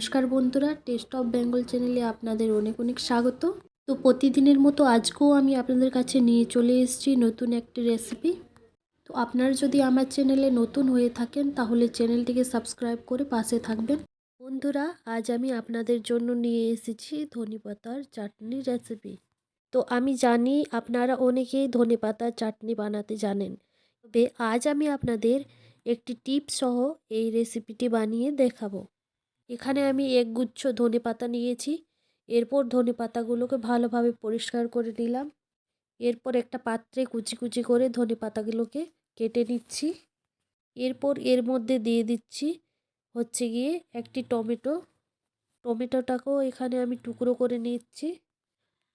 নমস্কার বন্ধুরা test of Bengal চ্যানেলে আপনাদের অনেক অনেক স্বাগত। তো প্রতিদিনের মতো আজকেও আমি আপনাদের কাছে নিয়ে চলে এসেছি নতুন একটি রেসিপি তো আপনারা যদি আমার চ্যানেলে নতুন হয়ে থাকেন, তাহলে চ্যানেলটিকে সাবস্ক্রাইব করে পাশে থাকবেন। বন্ধুরা, আজ আমি আপনাদের জন্য নিয়ে এসেছি ধনেপাতার চাটনি রেসিপি তো আমি জানি আপনারা অনেকেই ধনেপাতার চাটনি বানাতে জানেন। তবে আজ আমি আপনাদের একটি টিপস সহ এই রেসিপিটি বানিয়ে দেখাবো। এখানে আমি একগুচ্ছ ধনে পাতা নিয়েছি। এরপর ধনে পাতাগুলোকে ভালোভাবে পরিষ্কার করে নিলাম। এরপর একটা পাত্রে কুচি কুচি করে ধনে পাতাগুলোকে কেটে নিচ্ছি। এরপর এর মধ্যে দিয়ে দিচ্ছি হচ্ছে গিয়ে একটি টমেটো। টমেটোটাকেও এখানে আমি টুকরো করে নিচ্ছি।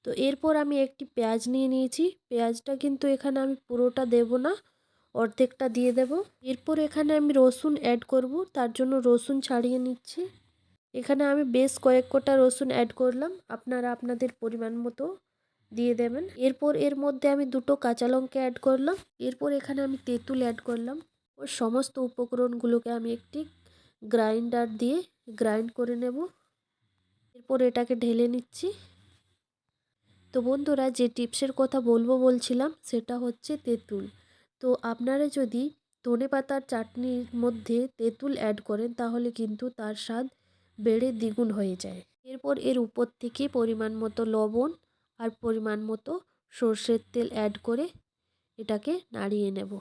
তো এরপর আমি একটি পেঁয়াজ নিয়ে নিয়েছি। পেঁয়াজটা কিন্তু এখানে আমি পুরোটা দেব না, অর্ধেকটা দিয়ে দেব। এরপর এখানে আমি রসুন অ্যাড করব। তার জন্য রসুন ছাড়িয়ে নিচ্ছি। এখানে আমি বেশ কয়েক কোটা রসুন অ্যাড করলাম। আপনারা আপনাদের পরিমাণ মতো দিয়ে দেবেন। এরপর এর মধ্যে আমি দুটো কাঁচা লঙ্কা অ্যাড করলাম। এরপর এখানে আমি তেঁতুল অ্যাড করলাম। ওর সমস্ত উপকরণগুলোকে আমি একটি গ্রাইন্ডার দিয়ে গ্রাইন্ড করে নেব। এরপর এটাকে ঢেলে নিচ্ছি। তো বন্ধুরা, যে টিপসের কথা বলব বলছিলাম, সেটা হচ্ছে তেঁতুল। তো আপনারা যদি ধনে পাতার চাটনির মধ্যে তেঁতুল অ্যাড করেন, তাহলে কিন্তু তার স্বাদ বেড়ে দ্বিগুণ হয়ে যায়। এরপর এর উপর থেকে পরিমাণ মতো লবণ আর পরিমাণ মতো সর্ষের তেল অ্যাড করে এটাকে নাড়িয়ে নেব।